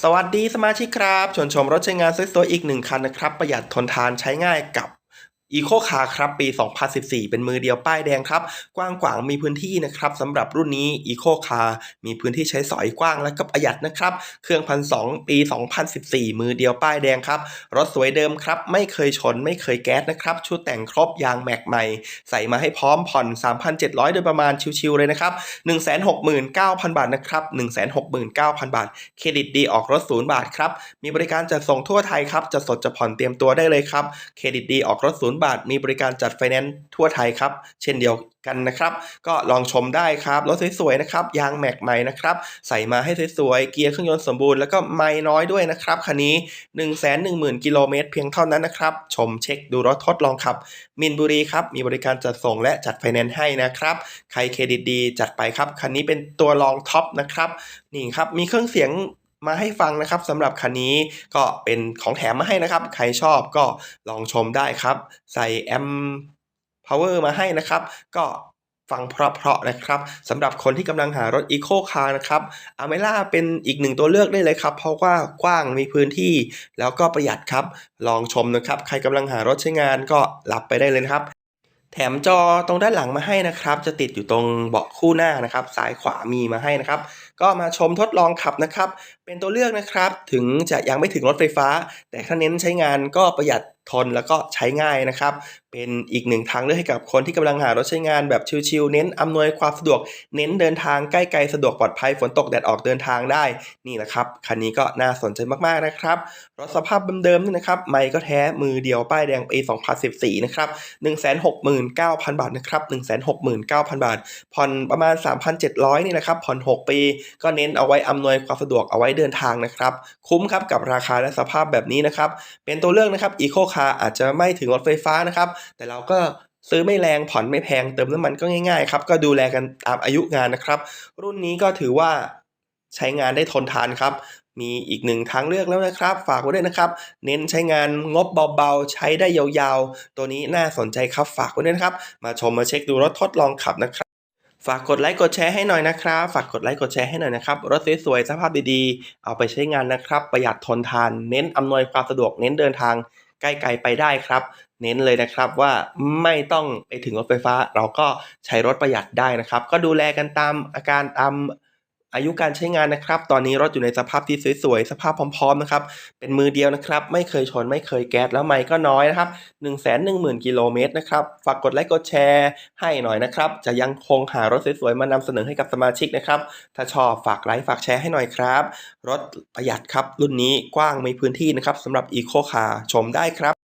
สวัสดีสมาชิกครับชวนชมรถใช้งานสวยๆอีกหนึ่งคันนะครับ ประหยัดทนทานใช้ง่ายกับ e c o Car ครับปี 2014 เป็นมือเดียวป้ายแดงครับ กว้างขวางมีพื้นที่นะครับสำหรับรุ่นนี้ e c o Car มีพื้นที่ใช้สอยกว้างและก็ประหยัดนะครับ เครื่องพันสปี 2014 มือเดียวป้ายแดงครับ รถสวยเดิมครับ ไม่เคยชนไม่เคยแก๊สนะครับ ชุดแต่งครบยางแม็กใหม่ ใส่มาให้พร้อมผ่อน 3,700 โดยประมาณชิวๆเลยนะครับ 169,000 บาทนะครับ169,000 บาท เครดิตดีออกรถศูนย์บาทครับ มีบริการจัดส่งทั่วไทยครับจะสดจะผ่อนเตรียมตัวได้เลยครับ เครดิตดีออกรถศูนย์บาทมีบริการจัดไฟแนนซ์ทั่วไทยครับ เช่นเดียวกันนะครับ ก็ลองชมได้ครับ รถสวยๆนะครับยางแม็กใหม่นะครับ ใส่มาให้สวยๆ เกียร์เครื่องยนต์สมบูรณ์แล้วก็ไม่น้อยด้วยนะครับ คันนี้ 1 1 0 0 0 0 กิโลเมตรเพียงเท่านั้นนะครับ ชมเช็คดูรถทดลองขับ มินบุรีครับ มีบริการจัดส่งและจัดไฟแนนซ์ให้นะครับ ใครเครดิตดีจัดไปครับ คันนี้เป็นตัวรองท็อปนะครับ นี่ครับ มีเครื่องเสียง มาให้ฟังนะครับสำหรับคันนี้ก็เป็นของแถมมาให้นะครับ ใครชอบก็ลองชมได้ครับ ใส่แอม power มาให้นะครับ ก็ฟังเพราะๆนะครับสำหรับคนที่กำลังหารถ Eco Car นะครับอ m e ล่าเป็นอีกหนึ่งตัวเลือกได้เลยครับ เพราะว่ากว้างมีพื้นที่แล้วก็ประหยัดครับ ลองชมนะครับ ใครกำลังหารถใช้งานก็รับไปได้เลยครับแถมจอตรงด้านหลังมาให้นะครับ จะติดอยู่ตรงเบาะคู่หน้านะครับ ซ้ายขวามีมาให้นะครับ ก็มาชมทดลองขับนะครับ เป็นตัวเลือกนะครับ ถึงจะยังไม่ถึงรถไฟฟ้า แต่ถ้าเน้นใช้งานก็ประหยัดทนแล้วก็ใช้ง่ายนะครับ เป็นอีกหนึ่งทางเลือกให้กับคนที่กำลังหารถใช้งานแบบชิลๆเน้นอำนวยความสะดวก เน้นเดินทางใกล้ไกลสะดวกปลอดภัยฝนตกแดดออกเดินทางได้นี่แหละครับคันนี้ก็น่าสนใจมากๆนะครับรถสภาพเดิมๆนี่นะครับไม่ก็แท้มือเดียวป้ายแดงปี2014นะครับ169,000 บาทนะครับ169,000 บาท ผ่อนประมาณ 3,700นี่นะครับผ่อน 6 ปี ก็เน้นเอาไว้อำนวยความสะดวกเอาไว้เดินทางนะครับ คุ้มครับกับราคาและสภาพแบบนี้นะครับ เป็นตัวเลือกนะครับ Eco Car อาจจะไม่ถึงรถไฟฟ้านะครับ แต่เราก็ซื้อไม่แรงผ่อนไม่แพงเติมน้ำมันก็ง่ายๆครับก็ดูแลกันตามอายุงานนะครับ รุ่นนี้ก็ถือว่าใช้งานได้ทนทานครับ มีอีกหนึ่งทางเลือกแล้วนะครับ ฝากไว้ด้วยนะครับ เน้นใช้งานงบเบาๆ ใช้ได้ยาวๆ ตัวนี้น่าสนใจครับฝากไว้ด้วยนะครับ มาชมมาเช็คดูรถทดลองขับนะครับ ฝากกดไลค์กดแชร์ให้หน่อยนะครับ ฝากกดไลค์กดแชร์ให้หน่อยนะครับ รถสวยๆสภาพดีๆ เอาไปใช้งานนะครับ ประหยัดทนทาน เน้นอำนวยความสะดวก เน้นเดินทางใกล้ๆไปได้ครับ เน้นเลยนะครับว่าไม่ต้องไปถึงรถไฟฟ้า เราก็ใช้รถประหยัดได้นะครับ ก็ดูแลกันตามอาการตาม อายุการใช้งานนะครับ ตอนนี้รถอยู่ในสภาพที่สวยๆ สภาพพร้อมๆนะครับ เป็นมือเดียวนะครับ ไม่เคยชนไม่เคยแก๊สแล้วไมล์ก็น้อยนะครับ 1 1 0 0 0 0 กิโลเมตรนะครับ ฝากกดไลค์กดแชร์ให้หน่อยนะครับ จะยังคงหารถสวยๆ มานำเสนอให้กับสมาชิกนะครับ ถ้าชอบฝากไลค์ฝากแชร์ให้หน่อยครับ รถประหยัดครับรุ่นนี้กว้างมีพื้นที่นะครับสำหรับ Eco Car ชมได้ครับ